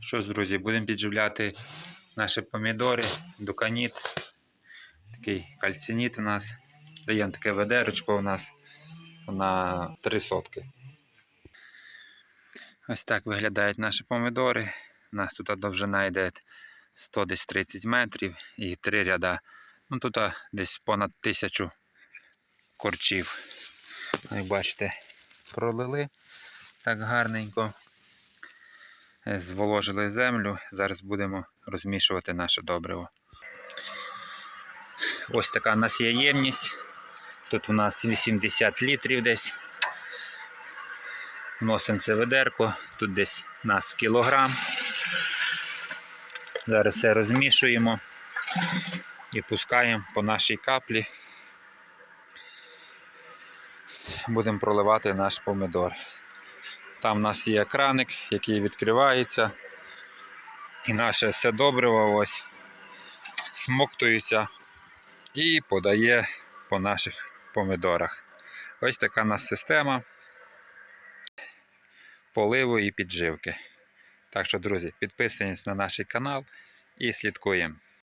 Що ж, друзі, будемо підживляти наші помідори, дуканіт, такий кальциніт у нас. Даємо таке ведерочко у нас на 3 сотки. Ось так виглядають наші помідори. У нас тут довжина йде 100 десь 30 метрів і три ряда. Ну тут десь понад тисячу корчів. Як бачите, пролили так гарненько. Е, Зволожили землю. Зараз будемо розмішувати наше добриво. Ось така у нас є ємність. Тут у нас 80 літрів десь. Носимо це ведерко, тут десь у нас кілограм. Зараз все розмішуємо і пускаємо по нашій каплі. Будемо проливати наш помидор. Там у нас є краник, який відкривається. І наше все добриво ось смоктується і подає по наших помидорах. Ось така у нас система поливу і підживки. Так що, друзі, підписуємось на наш канал і слідкуємо.